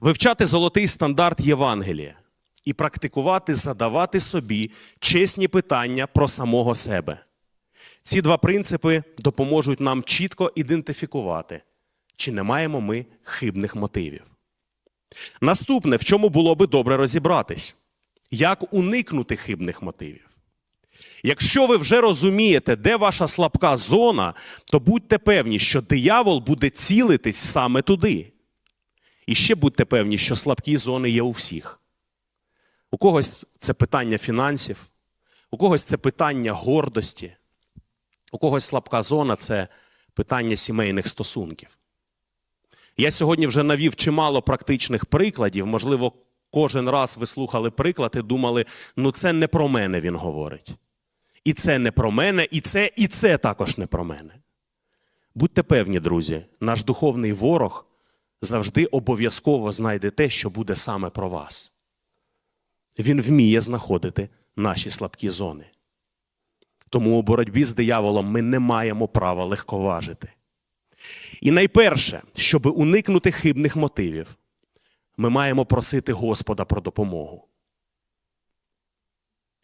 вивчати золотий стандарт Євангелія і практикувати задавати собі чесні питання про самого себе. Ці два принципи допоможуть нам чітко ідентифікувати, чи не маємо ми хибних мотивів. Наступне, в чому було би добре розібратись, як уникнути хибних мотивів. Якщо ви вже розумієте, де ваша слабка зона, то будьте певні, що диявол буде цілитись саме туди. І ще будьте певні, що слабкі зони є у всіх. У когось це питання фінансів, у когось це питання гордості, у когось слабка зона це питання сімейних стосунків. Я сьогодні вже навів чимало практичних прикладів. Можливо, кожен раз ви слухали приклад і думали, ну це не про мене він говорить. І це не про мене, і це, і це також не про мене. Будьте певні, друзі, наш духовний ворог завжди обов'язково знайде те, що буде саме про вас. Він вміє знаходити наші слабкі зони. Тому у боротьбі з дияволом ми не маємо права легковажити. І найперше, щоб уникнути хибних мотивів, ми маємо просити Господа про допомогу.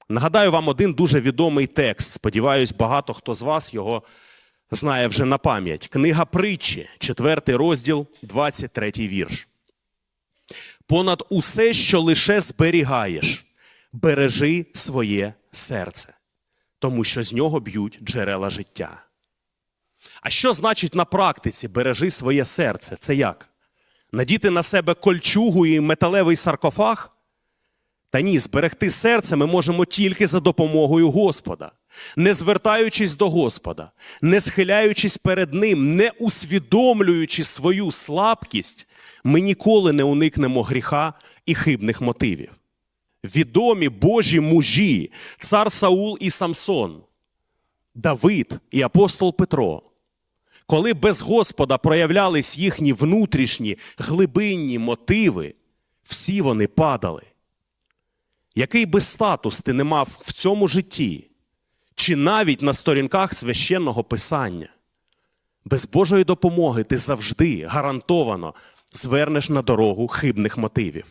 Нагадаю вам один дуже відомий текст. Сподіваюсь, багато хто з вас його знає вже на пам'ять. Книга притчі, 4 розділ, 23 вірш. Понад усе, що лише зберігаєш, бережи своє серце, тому що з нього б'ють джерела життя. А що значить на практиці бережи своє серце? Це як? Надіти на себе кольчугу і металевий саркофаг? Та ні, зберегти серце ми можемо тільки за допомогою Господа, не звертаючись до Господа, не схиляючись перед Ним, не усвідомлюючи свою слабкість, ми ніколи не уникнемо гріха і хибних мотивів. Відомі Божі мужі, цар Саул і Самсон, Давид і апостол Петро. Коли без Господа проявлялись їхні внутрішні глибинні мотиви, всі вони падали. Який би статус ти не мав в цьому житті, чи навіть на сторінках священного писання, без Божої допомоги ти завжди гарантовано звернеш на дорогу хибних мотивів.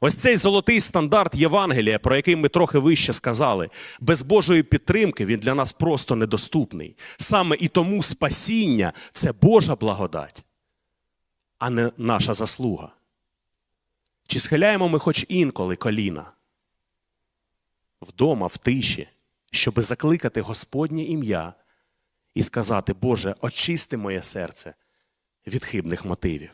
Ось цей золотий стандарт Євангелія, про який ми трохи вище сказали, без Божої підтримки він для нас просто недоступний. Саме і тому спасіння це Божа благодать, а не наша заслуга. Чи схиляємо ми хоч інколи коліна вдома, в тиші, щоби закликати Господнє ім'я і сказати, Боже, очисти моє серце від хибних мотивів.